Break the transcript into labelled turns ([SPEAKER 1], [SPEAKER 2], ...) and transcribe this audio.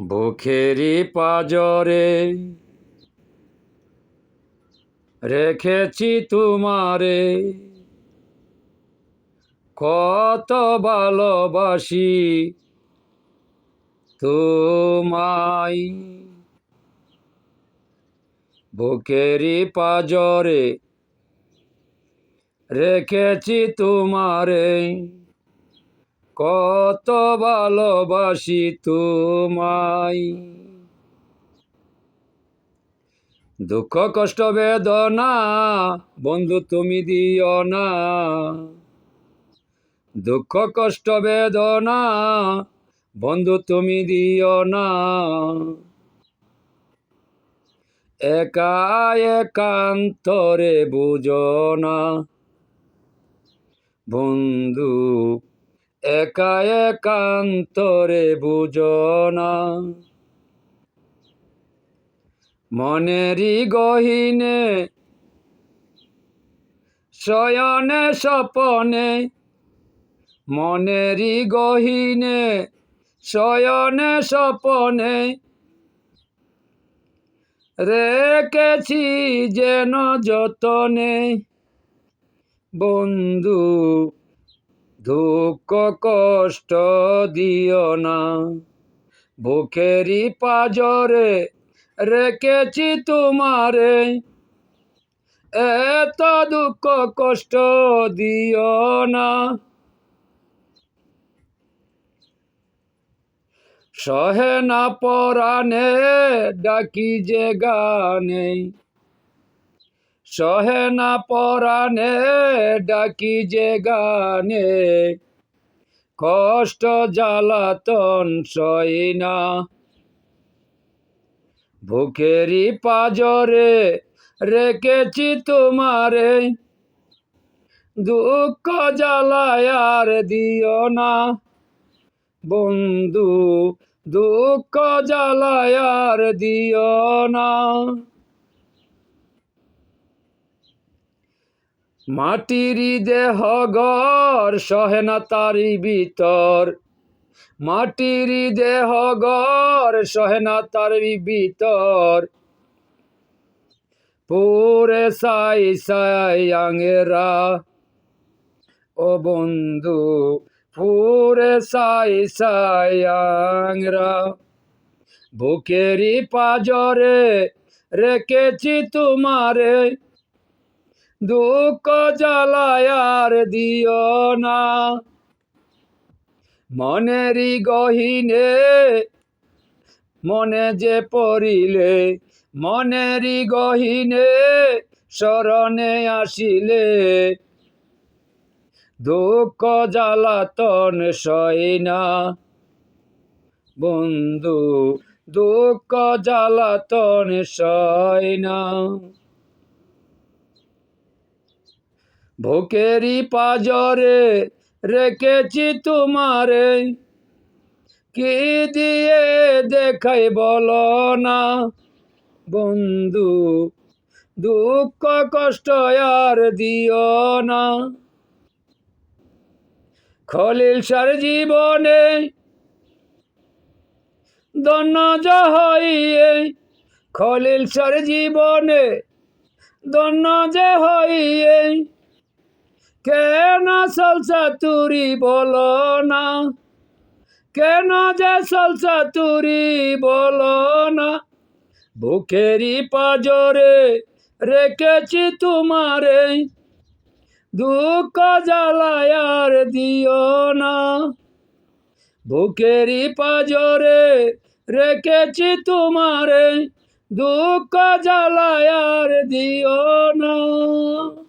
[SPEAKER 1] বুখেরি পাজরে রেখেছি তোমারে। কত ভালোবাসি তোমায়। বুকেরি পাজরে রেখেছি তোমারে। কত ভালোবাসি তোমায়। দুঃখ, কষ্ট, বেদনা, বন্ধু, তুমি দিও না। দুঃখ, কষ্ট, বেদনা, বন্ধু, তুমি দিও না। একা, একান্তরে বুঝো না। বন্ধু একা একান্তরে বুঝো না। মনেরই গহিনে, শয়নে স্বপনে, মনেরই গহিনে, শয়নে স্বপনে। রেখেছি যেন যতনে, বন্ধু দুঃখ কষ্ট দিও না। বুকেরই পাজরে রেখেছি তোমারে। এত দুঃখ কষ্ট দিও না। সহে না পরাণে ডাকি যে গানে। সহে না পরাণে, ডাকি যে গানে। কষ্ট জ্বালাতন সই না। বুকেরই পাজরে রেখেছি তোমারে। দুঃখ জ্বালায়ার দিও না। বন্ধু, দুঃখ জ্বালায়ার দিও না। মাটির দেহ গর সহে না তারি ভিতর। মাটির দেহ গর সহে না তার ভিতর। পুরে সাই সাই আঙেরা। ও বন্ধু, পুরে সাই সাই আংরা বুকেরি পাজরে রেখেছি তোমারে। দুঃখ জ্বালায়ার দিও না। মনেরই গহিনে, মনে যে পড়িলে, মনেরই গহিনে স্মরণে আসিলে। দুঃখ জ্বালাতন সই না। বন্ধু, দুঃখ জ্বালাতন সই না। ভোকেরই পাজরে রেখেছি তোমারে। কি দিয়ে দেখাই বলো না? বন্ধু, দুঃখ, কষ্ট আর দিও না। খলিল সার জীবনে দন্ন হইয়ে খলিল সার জীবনে দন্ন যে হইয়ে কেন সলসা তুরি বলো না? কেন যে সলসা তুরি বলো না? বুকেরই পাজরে রেখেছি তোমারে, দুঃখ জ্বালায়ার দিও না। বুকেরই পাজরে রেখেছি তোমারে, দুঃখ জ্বালায়ার দিও না।